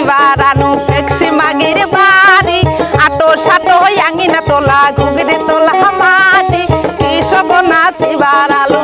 চিবারানু ফেক্সি মাগির বাড়ি। আটো সাটো আঙিনা তোলা ঘুগরি তোলা মাটি। কৃষক নাচি আলু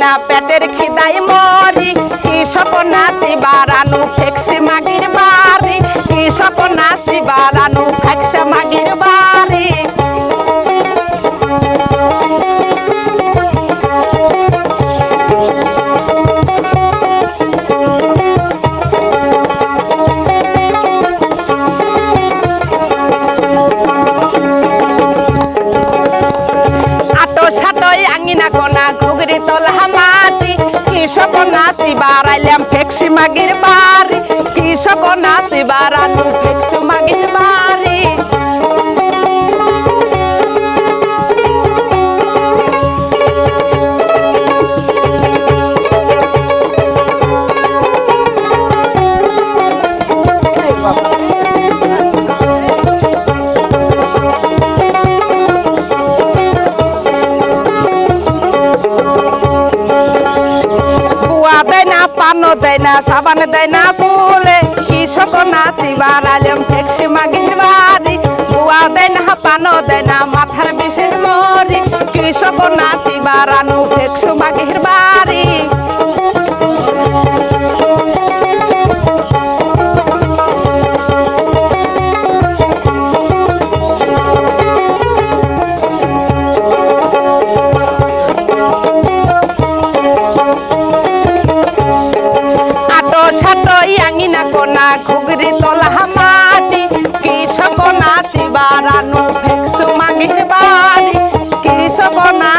না পেটের খিদাই মরি। কৃষক নাচি বারানু ফেক্সি মাগির বাড়ি। কৃষক নাচি বারানু ঘুগরি তোলা মাটি কৃষক নাচি বাড়াইলাম ফেক্সি মাগির বাড়ি কৃষক নাচি বাড়ানু দেয় না, সাবান দেয় না তুলে কৃষক নাচি বাড়াইলাম ফেক্সি মাগির বাড়ি। বুয়া দেয় না, পানো দেয় না, মাথার বিশেষ মরি কৃষক নাচি আনু ফেক্সি মাগির বাড়ি।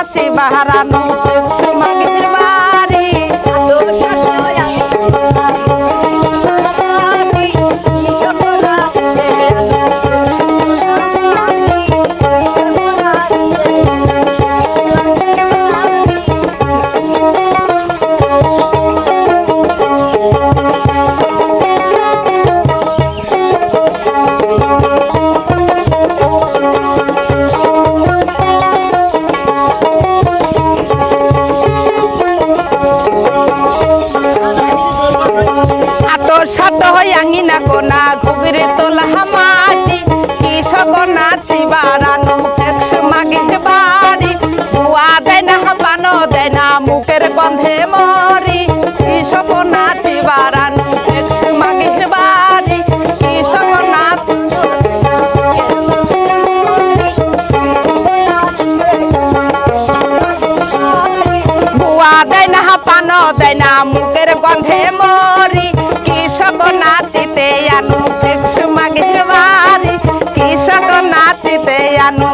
কৃষক নাচি আটো সাটো আঙিনা কোনা, ঘুগরি তোলা মাটি কৃষক নাচি বাড়ানো ফেকসু মাগির বাড়ি। বুয়া দেয় না পানো দেয় না, মুখের গন্ধে মরি। কৃষক নাচি বাড়ানো ফেকসু মাগির বাড়ি। নাচ বুয়া দেয় না পানো দেয় না, মুখের গন্ধে মরি কৃষক নাচিতে আনু ভিক্ষু মাগির বাড়ি। কৃষক নাচিতে আনু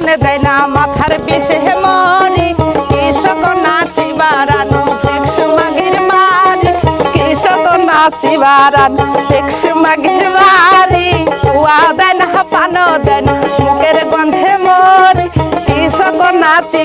সাবান দেয় না মাথার পিছে মরি কৃষক নাচি বারানো ফেকসু মাগির মারি কৃষক নাচি বারানো ফেকসু মাগির মারি উয়া দেন পানো দেয় না মুখের গন্ধে মরি। কৃষক নাচি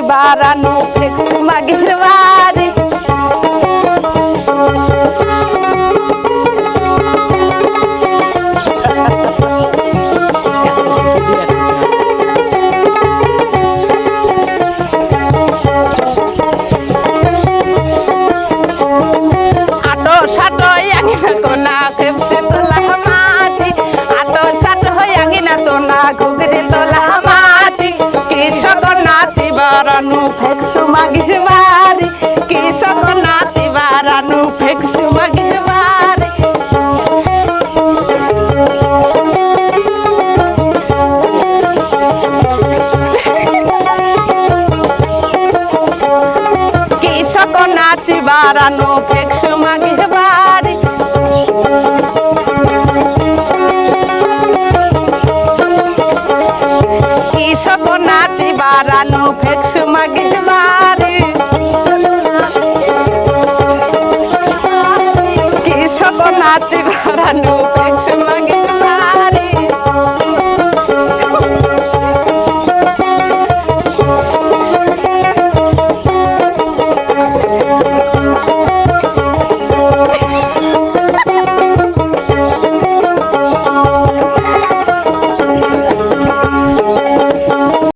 বারানু ফেকসু মাগির বারে কৃষক নাচি বারানু ফেকসু মাগির বারে। কৃষক নাচি বারানু ভেক্সু মাগে বাড়ি। কৃষক নাচি বাড়ানো ভেক্সু